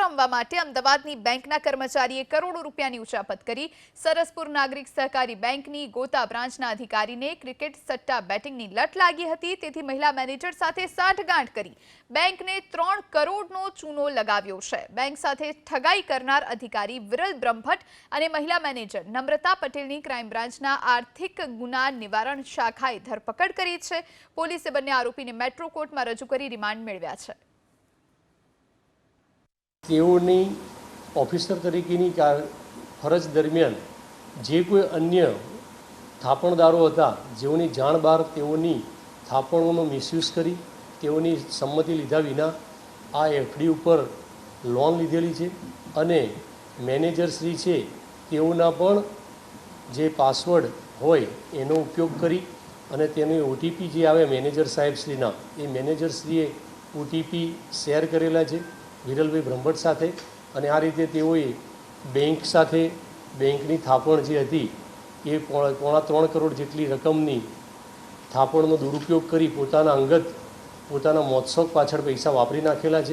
રમવા માટે અમદાવાદની બેંકના કર્મચારીએ કરોડો રૂપિયાની ઉચાપત કરી. સરસપુર નાગરિક સહકારી બેંકની ગોતા બ્રાન્ચના અધિકારીને ક્રિકેટ સટ્ટા બેટિંગની લટ લાગી હતી. તેથી મહિલા મેનેજર સાથે સાંઠગાંઠ કરી. બેંકને ત્રણ કરોડનો ચૂનો લગાવ્યો છે. બેંક સાથે ઠગાઈ કરનાર અધિકારી વિરલ બ્રહ્મભટ્ટ અને મહિલા મેનેજર નમ્રતા પટેલની ક્રાઇમ બ્રાન્ચના આર્થિક ગુના નિવારણ શાખાએ ધરપકડ કરી છે. પોલીસે બંને આરોપીને મેટ્રો કોર્ટમાં રજૂ કરી રિમાન્ડ મેળવ્યા છે. તેઓની ઓફિસર તરીકેની ફરજ દરમિયાન જે કોઈ અન્ય થાપણદારો હતા, જેઓની જાણ બહાર તેઓની થાપણોનો મિસયુઝ કરી, તેઓની સંમતિ લીધા વિના આ એફડી ઉપર લોન લીધેલી છે અને મેનેજરશ્રી છે તેઓના પણ જે પાસવર્ડ હોય એનો ઉપયોગ કરી અને તેની ઓટીપી જે આવે મેનેજર સાહેબશ્રીના એ મેનેજરશ્રીએ ઓટીપી શેર કરેલા છે. વિરલભાઈ બ્રહ્મભટ્ટ સાથે અને આ રીતે તેઓએ બેંક સાથે, બેંકની થાપણ જે હતી, એ પોણા ત્રણ કરોડ જેટલી રકમની થાપણનો દુરુપયોગ કરી પોતાના અંગત, પોતાના મોત્સક પાછળ પૈસા વાપરી નાખેલા છે.